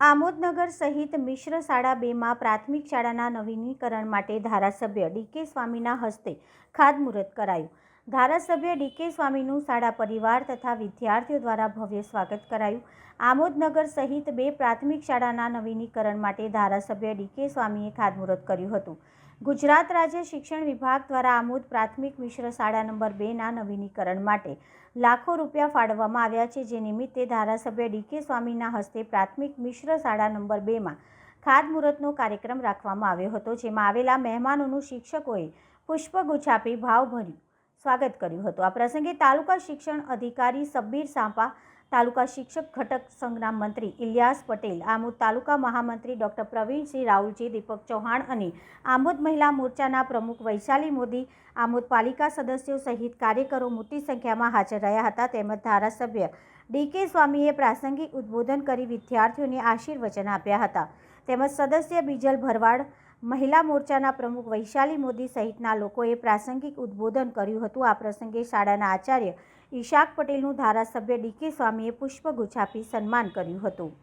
આમોદનગર સહિત મિશ્ર શાળા બેમાં પ્રાથમિક શાળાના નવીનીકરણ માટે ધારાસભ્ય ડીકે સ્વામીના હસ્તે ખાતમુહૂર્ત કરાયું. ધારાસભ્ય ડીકે સ્વામીનું શાળા પરિવાર તથા વિદ્યાર્થીઓ દ્વારા ભવ્ય સ્વાગત કરાયું. આમોદનગર સહિત બે પ્રાથમિક શાળાના નવીનીકરણ માટે ધારાસભ્ય ડીકે સ્વામીએ ખાતમુહૂર્ત કર્યું હતું. ગુજરાત રાજ્ય શિક્ષણ વિભાગ દ્વારા આમોદ પ્રાથમિક મિશ્ર શાળા નંબર બેના નવીનીકરણ માટે લાખો રૂપિયા ફાળવવામાં આવ્યા છે. જે નિમિત્તે ધારાસભ્ય ડીકે સ્વામીના હસ્તે પ્રાથમિક મિશ્ર શાળા નંબર બેમાં ખાતમુહૂર્તનો કાર્યક્રમ રાખવામાં આવ્યો હતો, જેમાં આવેલા મહેમાનોનું શિક્ષકોએ પુષ્પગુચ્છ આપી ભાવભર્યું. સ્વાગત કર્યું હતું. આ પ્રસંગે તાલુકા શિક્ષણ અધિકારી સબ્બીર સાંપા, તાલુકા શિક્ષક ઘટક સંઘના મંત્રી ઇલિયાસ પટેલ, આમોદ તાલુકા મહામંત્રી ડૉક્ટર પ્રવીણસિંહ રાહુલજી દીપક ચૌહાણ અને આમોદ મહિલા મોરચાના પ્રમુખ વૈશાલી મોદી, આમોદ પાલિકા સદસ્યો સહિત કાર્યકરો મોટી સંખ્યામાં હાજર રહ્યા હતા. તેમજ ધારાસભ્ય ડીકે સ્વામીએ પ્રાસંગિક ઉદ્બોધન કરી વિદ્યાર્થીઓને આશીર્વચન આપ્યા હતા. તેમજ સદસ્ય બીજલ ભરવાડ મહિલા મોરચાના પ્રમુખ વૈશાલી મોદી સહિતના લોકોએ પ્રાસંગિક ઉદ્બોધન કર્યું હતું. આ પ્રસંગે શાળાના આચાર્ય ઈશાક પટેલનું ધારાસભ્ય ડીકે સ્વામીએ પુષ્પગુચ્છ આપી સન્માન કર્યું હતું.